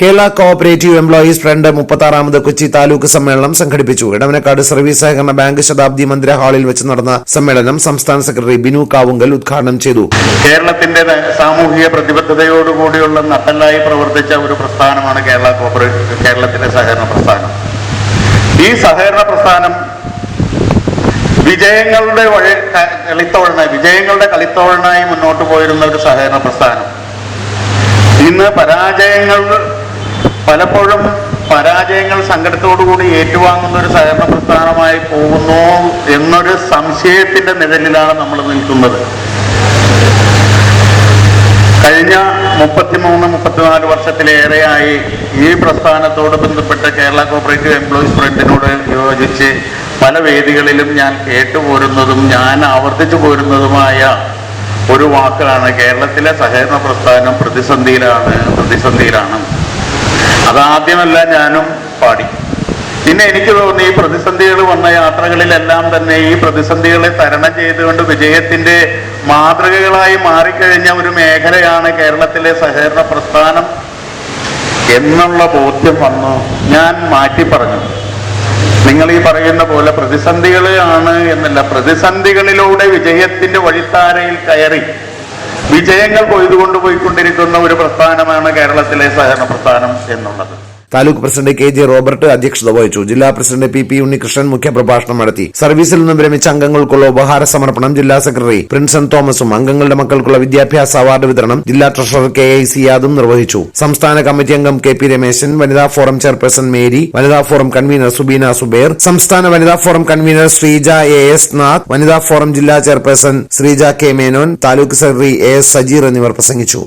Kerala cooperative employees front മുപ്പത്താറാമത് കൊച്ചി താലൂക്ക് സമ്മേളനം സംഘടിപ്പിച്ചു. ഇടവനക്കാട് സർവീസ് സഹകരണ ബാങ്ക് ശതാബ്ദി മന്ദിര ഹാളിൽ വെച്ച് നടന്ന സമ്മേളനം സംസ്ഥാന സെക്രട്ടറി ബിനു കാവുങ്കൽ ഉദ്ഘാടനം ചെയ്തു. കേരളത്തിന്റെ സാമൂഹിക പ്രതിബദ്ധതയോടുകൂടിയുള്ള നട്ടലായി പ്രവർത്തിച്ച ഒരു പ്രസ്ഥാനമാണ് കേരള കോപ്പറേറ്റീവ് കേരളത്തിന്റെ സഹകരണ പ്രസ്ഥാനം. ഈ സഹകരണ പ്രസ്ഥാനം വിജയങ്ങളുടെ വഴി കളിത്തോഴനായി വിജയങ്ങളുടെ കളിത്തോഴനായി മുന്നോട്ട് പോയിരുന്ന ഒരു സഹകരണ പ്രസ്ഥാനം. ഇന്ന് പരാജയങ്ങൾ പലപ്പോഴും പരാജയങ്ങൾ സങ്കടത്തോടുകൂടി ഏറ്റുവാങ്ങുന്ന ഒരു സഹകരണ പ്രസ്ഥാനമായി പോകുന്നു എന്നൊരു സംശയത്തിന്റെ നിഴലിലാണ് നമ്മൾ നിൽക്കുന്നത്. കഴിഞ്ഞ മുപ്പത്തിമൂന്ന് മുപ്പത്തിനാല് വർഷത്തിലേറെയായി ഈ പ്രസ്ഥാനത്തോട് ബന്ധപ്പെട്ട് കേരള കോപ്പറേറ്റീവ് എംപ്ലോയീസ് ഫ്രണ്ടിനോട് യോജിച്ച് പല വേദികളിലും ഞാൻ കേട്ടുപോരുന്നതും ഞാൻ ആവർത്തിച്ചു പോരുന്നതുമായ ഒരു വാക്കാണ് കേരളത്തിലെ സഹകരണ പ്രസ്ഥാനം പ്രതിസന്ധിയിലാണ് പ്രതിസന്ധിയിലാണ്. അതാദ്യമല്ല ഞാനും പാടി. പിന്നെ എനിക്ക് തോന്നി ഈ പ്രതിസന്ധികൾ വന്ന യാത്രകളിലെല്ലാം തന്നെ ഈ പ്രതിസന്ധികളെ തരണം ചെയ്തുകൊണ്ട് വിജയത്തിന്റെ മാതൃകകളായി മാറിക്കഴിഞ്ഞ ഒരു മേഖലയാണ് കേരളത്തിലെ സഹകരണ പ്രസ്ഥാനം എന്നുള്ള ബോധ്യം വന്നു. ഞാൻ മാറ്റി പറഞ്ഞു. നിങ്ങൾ ഈ പറയുന്ന പോലെ പ്രതിസന്ധികളാണ് എന്നല്ല പ്രതിസന്ധികളിലൂടെ വിജയത്തിന്റെ വഴിത്താരയിൽ കയറി വിജയങ്ങൾ കൊയ്തുകൊണ്ട് പോയിക്കൊണ്ടിരിക്കുന്ന ഒരു പ്രസ്ഥാനമാണ് കേരളത്തിലെ സഹകരണ പ്രസ്ഥാനം എന്നുള്ളത്. Taluk president K J Robert അധ്യക്ഷത വഹിച്ചു. ജില്ലാ പ്രസിഡന്റ് പി പി ഉണ്ണികൃഷ്ണൻ മുഖ്യപ്രഭാഷണം നടത്തി. സർവീസിൽ നിന്നും വിരമിച്ച അംഗങ്ങൾക്കുള്ള ഉപഹാര സമർപ്പണം ജില്ലാ സെക്രട്ടറി പ്രിൻസൺ തോമസും അംഗങ്ങളുടെ മക്കൾക്കുള്ള വിദ്യാഭ്യാസ അവാർഡ് വിതരണം ജില്ലാ ട്രഷറർ കെ ഐ സിയാദും നിർവഹിച്ചു. സംസ്ഥാന കമ്മിറ്റി അംഗം കെ പി രമേശൻ വനിതാ ഫോറം ചെയർപേഴ്സൺ മേരി വനിതാ ഫോറം കൺവീനർ സുബീന സുബേർ സംസ്ഥാന വനിതാ forum convener Sreeja A S Nath വനിതാ ഫോറം ജില്ലാ chairperson Sreeja K Menon taluk secretary A S Sajeer എന്നിവർ പ്രസംഗിച്ചു.